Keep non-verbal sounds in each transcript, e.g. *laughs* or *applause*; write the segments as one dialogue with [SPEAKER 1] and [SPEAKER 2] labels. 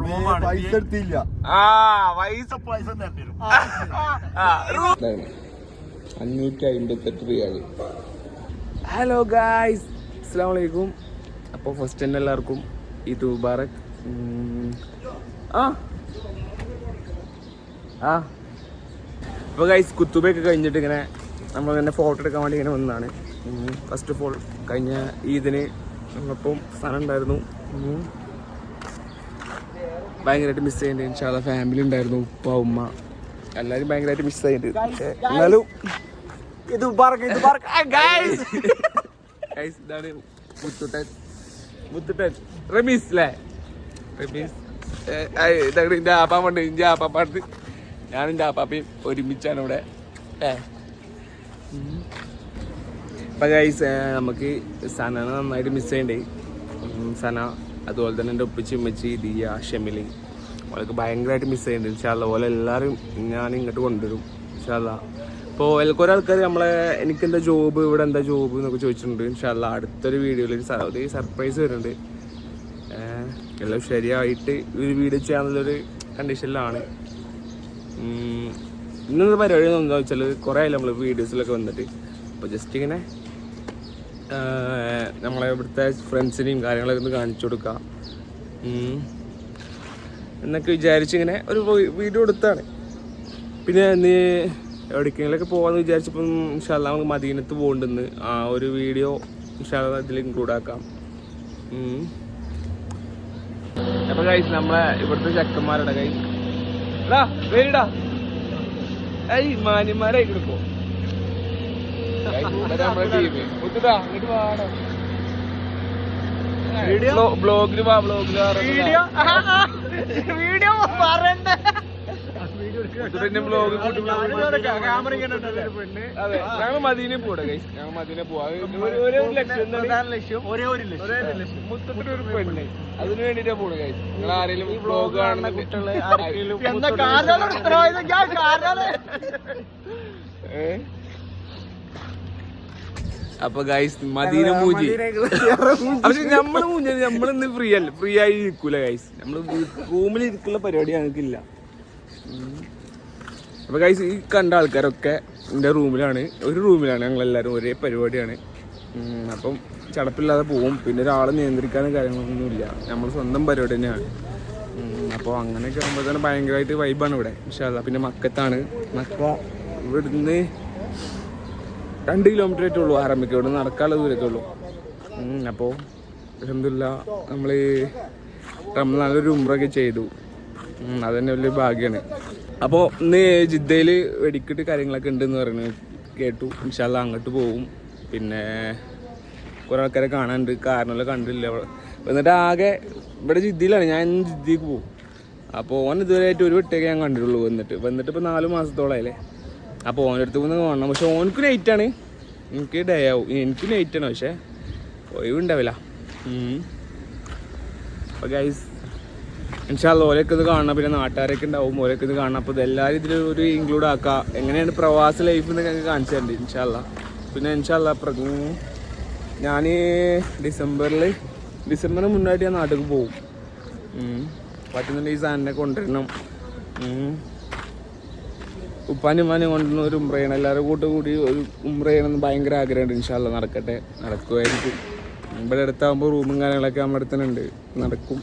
[SPEAKER 1] റൂമാണ്.
[SPEAKER 2] പൈസ എടുത്തില്ല.
[SPEAKER 1] ആ പൈസ പൈസ
[SPEAKER 3] അഞ്ഞൂറ്റി അമ്പത്തെട്ട് രൂപയാണ് ഹലോ ഗായ്സ് അസ്സാം വലൈക്കും അപ്പോൾ ഫസ്റ്റ് തന്നെ എല്ലാവർക്കും ഇത് മുബാറക്. ആ. ആ. അപ്പോൾ ഗൈസ് കുത്തുബയൊക്കെ കഴിഞ്ഞിട്ട് ഇങ്ങനെ നമ്മൾ തന്നെ ഫോട്ടോ എടുക്കാൻ വേണ്ടി ഇങ്ങനെ വന്നതാണ്. ഫസ്റ്റ് ഓഫ് ഓൾ കഴിഞ്ഞ ഈദിന് നമ്മളിപ്പം സ്ഥലം ഉണ്ടായിരുന്നു. ഭയങ്കരമായിട്ട് മിസ് ചെയ്യുന്നുണ്ട് ഇൻഷാല്ല ഫാമിലി ഉണ്ടായിരുന്നു ഉപ്പ ഉമ്മ. എല്ലാവരും ഭയങ്കരമായിട്ട് മിസ് ചെയ്യുന്നുണ്ട് പക്ഷേ എന്നാലും
[SPEAKER 1] ഇത്
[SPEAKER 3] ഇതാണ് മുത്തുട്ടൻ. മുത്തുട്ടൻ. റമീസ് അല്ലേ റമീസ്. ഇതാണ് എന്റെ ആപ്പാപ്പുണ്ട് എന്റെ ആപ്പാപ്പാടുത്ത് ഞാനും എന്റെ ആപ്പാപ്പയും ഒരുമിച്ചാണ് ഇവിടെ. അപ്പൊ ഗൈസ് നമുക്ക് സന നന്നായിട്ട് മിസ് ചെയ്യണ്ടേ? സന അതുപോലെ തന്നെ എന്റെ ഉപ്പിച്ചി ഉമ്മച്ചി ദിയ ഷെമിലി. അവൾക്ക് ഭയങ്കരമായിട്ട് മിസ് ചെയ്യുന്നുണ്ട്. ഇൻഷാല്ല പോലെ എല്ലാവരും ഞാൻ ഇങ്ങോട്ട് കൊണ്ടുവരും ഇൻഷാല്ല ഇപ്പോൾ കുറെ ആൾക്കാർ നമ്മളെ എനിക്കെന്താ ജോബ് ഇവിടെ എന്താ ജോബ് എന്നൊക്കെ ചോദിച്ചിട്ടുണ്ട് ഇൻഷാല്ല അടുത്തൊരു വീഡിയോയിൽ ഒരു സർപ്രൈസ് വരുന്നുണ്ട്. എല്ലാം ശരിയായിട്ട് ഒരു വീഡിയോ ചെയ്യാന്നുള്ളൊരു കണ്ടീഷനിലാണ് ഇന്നത്തെ പരിപാടി എന്താ വെച്ചാൽ കുറേ ആയില്ല നമ്മൾ വീഡിയോസിലൊക്കെ വന്നിട്ട്. അപ്പോൾ ജസ്റ്റ് ഇങ്ങനെ നമ്മളെ ഇവിടുത്തെ ഫ്രണ്ട്സിനെയും കാര്യങ്ങളൊക്കെ ഒന്ന് കാണിച്ചു കൊടുക്കാം. എന്നൊക്കെ വിചാരിച്ചിങ്ങനെ ഒരു വീഡിയോ എടുത്താണ്. പിന്നെ നീ എവിടേക്കെങ്കിലൊക്കെ പോകാമെന്ന് വിചാരിച്ചപ്പം ഇൻഷാല്ല നമുക്ക് മദീനത്ത് പോകണ്ടെന്ന് ആ ഒരു വീഡിയോ ഇൻഷാല്ല ഇതിൽ ഇൻക്ലൂഡ് ആക്കാം. അപ്പൊ കൈസ് നമ്മളെ ഇവിടുത്തെ ചെക്കന്മാരുടെ കൈ എടാ വേടാ ഏയ് മാന്യന്മാരായി കൊടുക്കോ ബ്ലോഗിൽ വാ ബ്ലോഗിൽ
[SPEAKER 1] വീഡിയോ? വീഡിയോ പറയണ്ടേ
[SPEAKER 3] ബ്ലോഗ്
[SPEAKER 1] ഉണ്ടല്ലേ?
[SPEAKER 3] അതെ ഞങ്ങൾ മദീനെ പോടെ കൈസ് ഞങ്ങൾ മദീനെ പോവാ. പെണ്ണ്. അതിന് വേണ്ടിട്ടാ പോണ കൈസ് നിങ്ങൾ ആരെങ്കിലും ബ്ലോഗ് കാണുന്ന കുട്ടികളെ
[SPEAKER 1] എന്താ *laughs*
[SPEAKER 3] അപ്പൊ ഗൈസ് മദീന മൂജി *laughs* പക്ഷെ നമ്മൾ മൂഞ്ചി നമ്മളിന്ന് ഫ്രീ അല്ല? ഫ്രീ ആയി ഇരിക്കൂല ഗൈസ് നമ്മൾ റൂമിൽ ഇരിക്കുന്ന പരിപാടി ഞങ്ങൾക്കില്ല. അപ്പൊ ഗൈസ് ഈ കണ്ട ആൾക്കാരൊക്കെ എന്റെ റൂമിലാണ് ഒരു റൂമിലാണ് ഞങ്ങളെല്ലാവരും ഒരേ പരിപാടിയാണ്. അപ്പം ചടപ്പില്ലാതെ പോവും. പിന്നെ ഒരാളെ നിയന്ത്രിക്കാനും കാര്യങ്ങളൊന്നുമില്ല. നമ്മൾ സ്വന്തം പരിപാടി തന്നെയാണ്. അപ്പോൾ അങ്ങനെയൊക്കെ ആകുമ്പോൾ തന്നെ ഭയങ്കരമായിട്ട് വൈബാണ് ഇവിടെ പക്ഷേ പിന്നെ മക്കത്താണ്. മക്ക ഇവിടുന്ന് രണ്ട് കിലോമീറ്റർ ഉള്ളൂ ആരംഭിക്കും ഇവിടെ നടക്കാനുള്ള ദൂരത്തേ ഉള്ളൂ. അപ്പോൾ അലഹമില്ല നമ്മൾ നല്ലൊരു ഉമ്രൊക്കെ ചെയ്തു. അത് അതന്നെ വലിയ ഭാഗ്യമാണ് അപ്പോൾ ഇന്ന് ജിദ്ദയിൽ വെടിക്കെട്ട് കാര്യങ്ങളൊക്കെ ഉണ്ടെന്ന് പറയുന്നത് കേട്ടു. ഇൻഷാല്ല അങ്ങോട്ട് പോകും പിന്നെ കുറേ ആൾക്കാരെ കാണാനുണ്ട്. കാരണമല്ല കണ്ടില്ല എന്നിട്ട് ആകെ ഇവിടെ ജിദ്ദയിലാണ്. ഞാൻ ഇന്ന് ജിദ്ദയ്ക്ക് പോകും അപ്പോൾ ഓൻ ഇതുവരെയായിട്ട് ഒരു വെട്ടൊക്കെ ഞാൻ കണ്ടിട്ടുള്ളൂ വന്നിട്ട്. വന്നിട്ട് ഇപ്പോൾ നാല് മാസത്തോളമായില്ലേ അപ്പോൾ ഓന്റെ അടുത്ത് പോകുന്നത് കാണണം. പക്ഷെ ഓനക്ക് ആണ്. എനിക്ക് ഡേ ആവും. എനിക്ക് നൈറ്റ് ആണ്. പക്ഷേ ഒഴിവുണ്ടാവില്ല. അപ്പോൾ ഗൈസ് ഇൻഷാല്ല ഓരൊക്കെ ഇത് കാണണം. പിന്നെ നാട്ടുകാരൊക്കെ ഉണ്ടാവും. ഓരൊക്കെ ഇത് കാണണം. അപ്പോൾ ഇതെല്ലാവരും ഇതിൽ ഒരു ഇൻക്ലൂഡ് ആക്കുക എങ്ങനെയാണ് പ്രവാസ ലൈഫ് എന്നൊക്കെ ഞങ്ങൾക്ക് കാണിച്ചു തരണ്ട് ഇൻഷാല്ല പിന്നെ ഇൻഷാല്ല ഞാൻ ഡിസംബറിൽ ഡിസംബറിന് മുന്നായിട്ട് ഞാൻ നാട്ടിൽ പോകും. പറ്റുന്നുണ്ടെങ്കിൽ ഈ സാധനം കൊണ്ടുവരണം. ഉപ്പാനും ഉമ്മാനും കൊണ്ടുവന്ന ഒരു ഉംറയാണ് എല്ലാവരും കൂട്ട് കൂടി ഒരു ഉംറയാണെന്ന് ഭയങ്കര ആഗ്രഹമുണ്ട്. ഇൻഷാല്ല നടക്കട്ടെ. നടക്കുമായിരിക്കും. ഇവിടെ അടുത്താകുമ്പോൾ റൂമും കാര്യങ്ങളൊക്കെ നമ്മുടെ അടുത്ത് ഉണ്ട്. നടക്കും.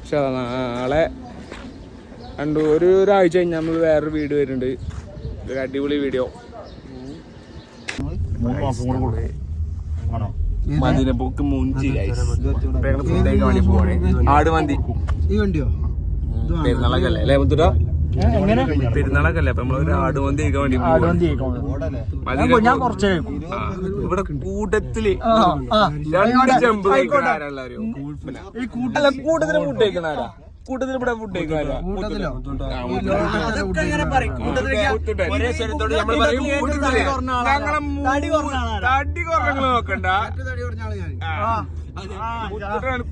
[SPEAKER 3] പക്ഷെ നാളെ രണ്ട് ഒരു ഒരാഴ്ച കഴിഞ്ഞാൽ നമ്മൾ വേറൊരു വീഡിയോ വരുന്നുണ്ട്. ഒരു അടിപൊളി വീഡിയോ. മതിരപ്പൊക്ക് മുഞ്ചി ആട് മന്തി.
[SPEAKER 2] ഈ വണ്ടിയോ?
[SPEAKER 3] പെരുന്നാളൊക്കെ അല്ലേ? അല്ലേ മുത്തുട പെരുന്നാളൊക്കെ അല്ലേ അപ്പൊ നമ്മളൊരു ആട് മന്തി കഴിക്കാൻ വേണ്ടി. പോവാണ്. മദീന
[SPEAKER 1] ഞാൻ കുറച്ച് കഴിക്കും.
[SPEAKER 3] ഇവിടെ
[SPEAKER 1] കൂട്ടത്തിൽ.
[SPEAKER 3] രണ്ട് ചെമ്പ് അറിയോ അല്ല കൂട്ടത്തിൽ ഫുഡ് കഴിക്കണ ആരാ? കൂട്ടത്തിൽ ഇവിടെ ഫുഡ് കഴിക്കാനോ നോക്കണ്ട.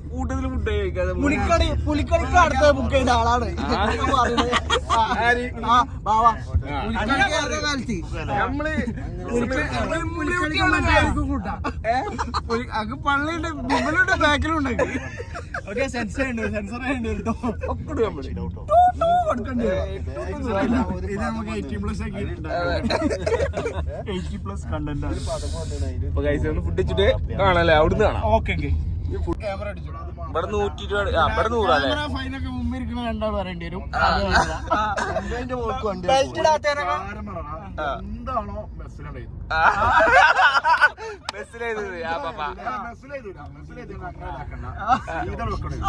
[SPEAKER 3] കൂട്ടത്തിൽ ഫുഡ് കഴിക്കാതെ
[SPEAKER 1] പുലിക്കളി പുലിക്കളിക്ക് അടുത്ത ബുക്ക് ചെയ്ത ആളാണ്. പറയുന്നത്. ആ, വാ, വാ.
[SPEAKER 2] പുലിക്കളിക്ക് ഏതോ കാലത്ത്.
[SPEAKER 3] നമ്മൾ
[SPEAKER 2] പുലിക്കളിക്ക് മറ്റേ ആർക്കും കൂട്ടാം.
[SPEAKER 3] പള്ളിയുടെ ബിബിളുടെ ബാക്കിലും ഉണ്ടാക്കി
[SPEAKER 1] ഓക്കെ സെൻസർ ഉണ്ട് സെൻസർ ഉണ്ട് കേട്ടോ
[SPEAKER 3] ഒക്കെ
[SPEAKER 1] കൊടുക്കണ്ടേ?
[SPEAKER 2] ഇത് നമുക്ക് എയ്റ്റി പ്ലസ് ആക്കി.
[SPEAKER 1] എയ്റ്റി പ്ലസ് കണ്ടന്റ് ആണ്.
[SPEAKER 3] ഫുഡ് വെച്ചിട്ട് കാണാല്ലേ അവിടുന്ന് കാണാം.
[SPEAKER 1] ഓക്കെ
[SPEAKER 2] ക്യാമറ അടിച്ചു
[SPEAKER 3] ഇവിടെ നൂറ്റി ഇരുപത് ഇവിടെ നൂറല്ലേ
[SPEAKER 2] ഫൈനൊക്കെ മുമ്പ് ഇരിക്കുന്ന രണ്ടാൾ പറയേണ്ടി വരും. എന്താണോ ബസ്സിലുണ്ട് വെക്കണത്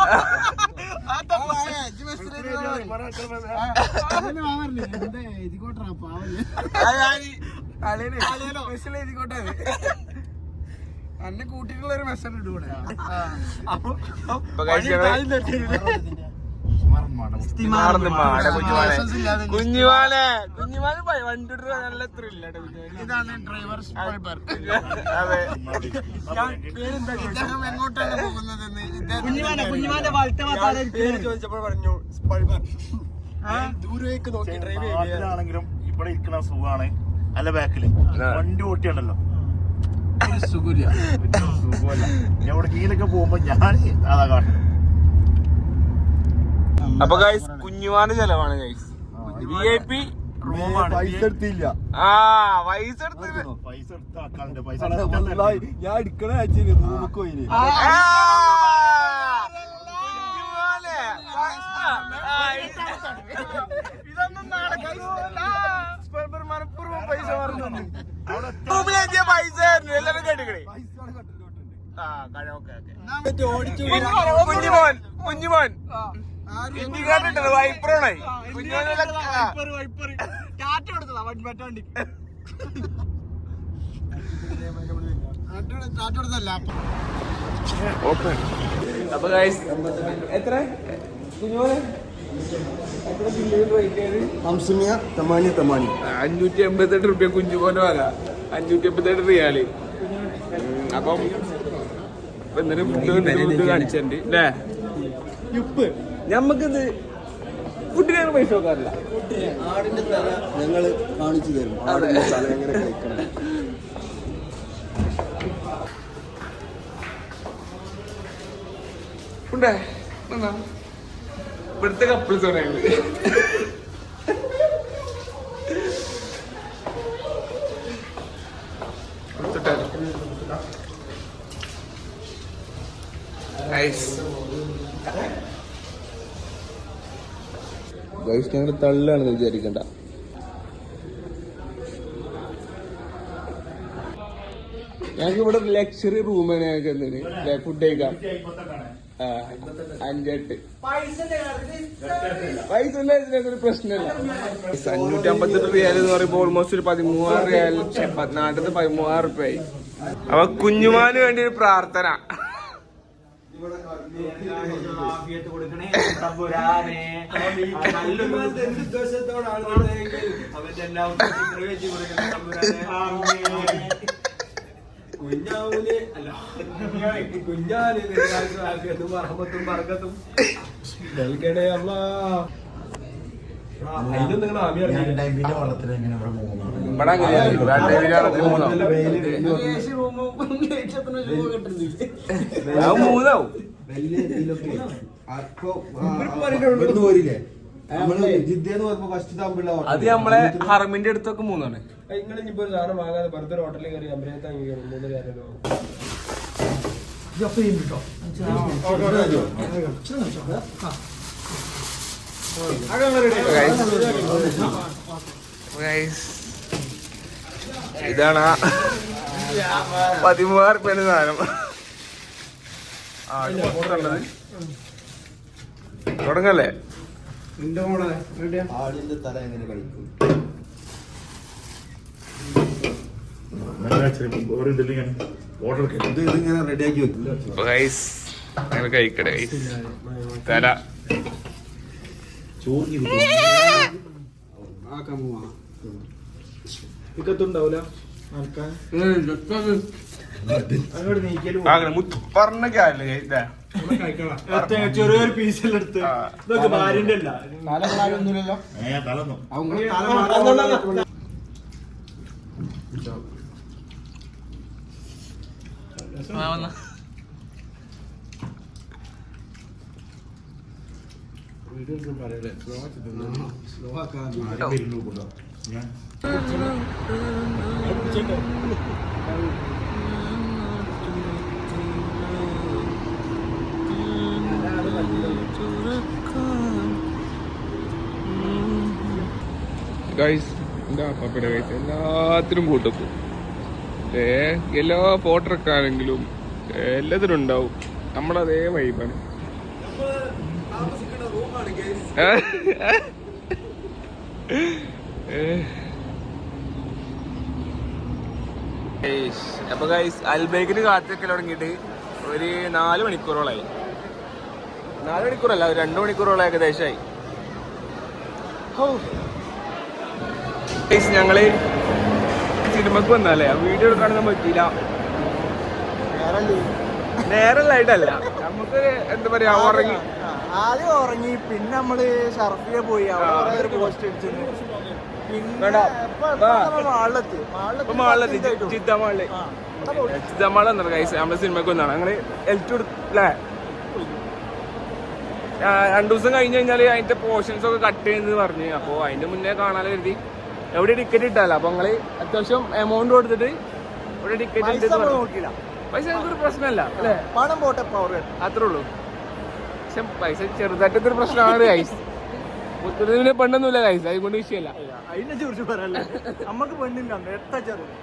[SPEAKER 2] അന്നെ കൂട്ടിട്ടുള്ള ഒരു മെസ്സേജ് ഇടൂടെ.
[SPEAKER 3] കുഞ്ഞുമാനെ കുഞ്ഞുമാന് വണ്ടി നല്ല ത്രില്ലാണ് കുഞ്ഞുമാനെ
[SPEAKER 2] ഇതാണ് ഡ്രൈവർ സ്പൈബർ *laughs*
[SPEAKER 3] അതെ.
[SPEAKER 2] ഇദ്ദേഹം എങ്ങോട്ടാണ് പോകുന്നതെന്ന്
[SPEAKER 1] കുഞ്ഞുമാന്റെ വലത്തെ
[SPEAKER 2] പേര് ചോദിച്ചപ്പോൾ പറഞ്ഞു ദൂരേക്ക് നോക്കി ഡ്രൈവ്
[SPEAKER 4] ആണെങ്കിലും ഇവിടെ ഇരിക്കണ സുഖമാണ്. അല്ല ബാക്കിൽ വണ്ടി ഓട്ടിയാണല്ലോ.
[SPEAKER 2] സുഖമില്ല.
[SPEAKER 4] ഞാൻ ഇവിടെ കീഴിലൊക്കെ പോകുമ്പോ ഞാൻ അതാ കാട്ടുന്നത്
[SPEAKER 3] അപ്പൊ ഗൈസ് കുഞ്ഞുമാന്റെ ചെലവാണ് ഗൈസ് വി ഐ പി റൂമാണ്
[SPEAKER 2] പൈസ എടുത്തില്ല.
[SPEAKER 3] ആ പൈസ
[SPEAKER 4] പൈസ
[SPEAKER 2] ഞാൻ എടുക്കണ
[SPEAKER 3] ഇതൊന്നും.
[SPEAKER 2] പൈസ
[SPEAKER 3] പൈസ. എല്ലാരും കേട്ടിക്കണേ. കുഞ്ഞുമോൻ കുഞ്ഞുമോൻ. ഇട്ടത് വൈപ്പറാണേ
[SPEAKER 1] ടാറ്റ കൊടുത്തതാ മറ്റേ വണ്ടിക്ക്
[SPEAKER 3] അപ്പൊ ഗൈസ് എത്ര? അഞ്ഞൂറ്റി എൺപത്തെട്ട് റുപ്യ കുഞ്ഞുപോലെ വക അഞ്ഞൂറ്റി എൺപത്തെട്ട് റിയാൽ. അപ്പം ഇപ്പൊ എന്തെങ്കിലും ഫുഡ് ഫുഡ് കാണിച്ചിട്ടുണ്ട്. അല്ലേ
[SPEAKER 1] ഉപ്പ്.
[SPEAKER 3] ഞമ്മക്കിത് ഫുഡിനാണ് പൈസ നോക്കാറില്ല
[SPEAKER 2] ആടിന്റെ തല ഞങ്ങൾ കാണിച്ചു തരും. ആടിന്റെ തല എങ്ങനെ കഴിക്കണം
[SPEAKER 3] ഉണ്ടേ? എന്നാ? ഇവിടുത്തെ കപ്പിൾസ് പറയുന്നത് Nice. ഗൈസ് ഞങ്ങൾ തള്ളാണെന്ന് വിചാരിക്കണ്ട. ഞങ്ങൾക്ക് ഇവിടെ ലക്ഷറി റൂമാണ് ഞങ്ങൾക്ക് എന്തിന് ഫുഡ് കഴിക്കാം. അഞ്ചെട്ട്. പൈസ ഒരു പ്രശ്നമില്ല. അഞ്ഞൂറ്റി അമ്പത്തെട്ട് റിയാൽ എന്ന് പറയുമ്പോൾ ഓൾമോസ്റ്റ് ഒരു പതിമൂവായിരം റിയാൽ നാട്ടിൽ പതിമൂവായിരം റുപ്യ അപ്പൊ കുഞ്ഞുമാന് വേണ്ടി ഒരു പ്രാർത്ഥന.
[SPEAKER 5] കുഞ്ഞാവൂൽ അല്ല കുഞ്ഞാൽ ആഫിയത്തും പറമ്പത്തും പറക്കത്തും നൽകണേ അമ്മ
[SPEAKER 4] വള്ളത്തിൽ എങ്ങനെ ഇവിടെ പോകുന്നത്.
[SPEAKER 3] ഇവിടെ അങ്ങനെയാണ് രണ്ടേ വീലാണ് മൂന്നോ അത് മൂന്നാവും.
[SPEAKER 2] വലിയ ഇതിലൊക്കെ. അപ്പൊ ഇവിടുന്ന് പോരില്ലേ? നമ്മൾ
[SPEAKER 3] അത് ഹറമിന്റെ അടുത്തൊക്കെ മൂന്നാണ്.
[SPEAKER 5] നിങ്ങൾ ഇനിയിപ്പോ ഒരു സാധനം വാങ്ങാതെ വെറുതെ ഒരു ഹോട്ടലിൽ കയറി അമ്പലത്തെ മൂന്ന് കാര്യമല്ലോ.
[SPEAKER 3] ഇതാണ് ആ പതിമൂവായിരം പേര് സാധനം. തുടങ്ങല്ലേ?
[SPEAKER 2] ആടിന്റെ തല എങ്ങനെ കഴിക്കും
[SPEAKER 3] കഴിക്കട്ടെ തല.
[SPEAKER 4] ചോറിന്
[SPEAKER 5] ഇക്കത്തുണ്ടാവൂല ആൾക്കാർ അങ്ങോട്ട് നീക്കലും
[SPEAKER 3] അങ്ങനെ മുത്ത്? ദേ.
[SPEAKER 1] ചെറിയൊരു പീസെല്ലാം എടുത്ത്
[SPEAKER 3] ആ.
[SPEAKER 1] ഇതൊക്കെ ഭാര്യന്റെ അല്ല
[SPEAKER 2] ഒന്നുമില്ലല്ലോ
[SPEAKER 4] ഏ തലന്നു
[SPEAKER 2] ആരും വരുന്നു കൂട്ടോ. ഞാൻ
[SPEAKER 3] എല്ലാത്തിനും കൂട്ടക്കും ഏ എല്ലാ ഫോട്ടോ എടുക്കാനെങ്കിലും എല്ലാത്തിനും ഉണ്ടാവും. നമ്മളതേ വൈബാണ് അപ്പൊ ഗൈസ് അൽബേക്കിന് കാത്തിരിക്കൽ തുടങ്ങിയിട്ട് ഒരു നാല് മണിക്കൂറോളായി. നാല് മണിക്കൂറല്ല ഒരു രണ്ട് മണിക്കൂറോളം ഏകദേശമായി ഗൈസ്, ഞങ്ങൾ സിനിമക്ക് വന്നാലേ വീഡിയോ എടുക്കാനൊന്നും പറ്റിയില്ല. നേരല്ലായിട്ടല്ല. നമുക്ക് എന്താ പറയാ ഉറങ്ങി
[SPEAKER 1] ആദ്യം ഉറങ്ങി. പിന്നെ നമ്മൾ ഷർഫിയെ പോയി. അവിടെ ഒരു പോസ്റ്റ് അടിച്ചു.
[SPEAKER 3] ചിത്തമാള വന്നാണ് ഞങ്ങൾ എൽറ്റു അല്ലേ രണ്ടു ദിവസം കഴിഞ്ഞ് കഴിഞ്ഞാൽ അതിന്റെ പോർഷൻസ് ഒക്കെ കട്ട് ചെയ്യുന്നത് പറഞ്ഞു. അപ്പൊ അതിന്റെ മുന്നേ കാണാൻ കരുതി. എവിടെ ടിക്കറ്റ് ഇട്ടാല? അപ്പൊ ഞങ്ങൾ അത്യാവശ്യം എമൗണ്ട് കൊടുത്തിട്ട് ഇവിടെ ടിക്കറ്റ്
[SPEAKER 1] പൈസ
[SPEAKER 3] ഞങ്ങൾക്കൊരു പ്രശ്നമല്ല അല്ലേ?
[SPEAKER 1] പണം പോട്ടെ
[SPEAKER 3] അത്രേ ഉള്ളൂ. പക്ഷെ പൈസ ചെറുതായിട്ടൊരു പ്രശ്നമാണ് ഗൈസ് മുത്തതിന് പെണ്ണൊന്നുമില്ല ഗൈസ് അതുകൊണ്ട് വിഷയമല്ല.
[SPEAKER 1] അതിനെ കുറിച്ച് പറയാനല്ലേ നമുക്ക് പെണ്ണില്ല എത്ര ചെറുത്?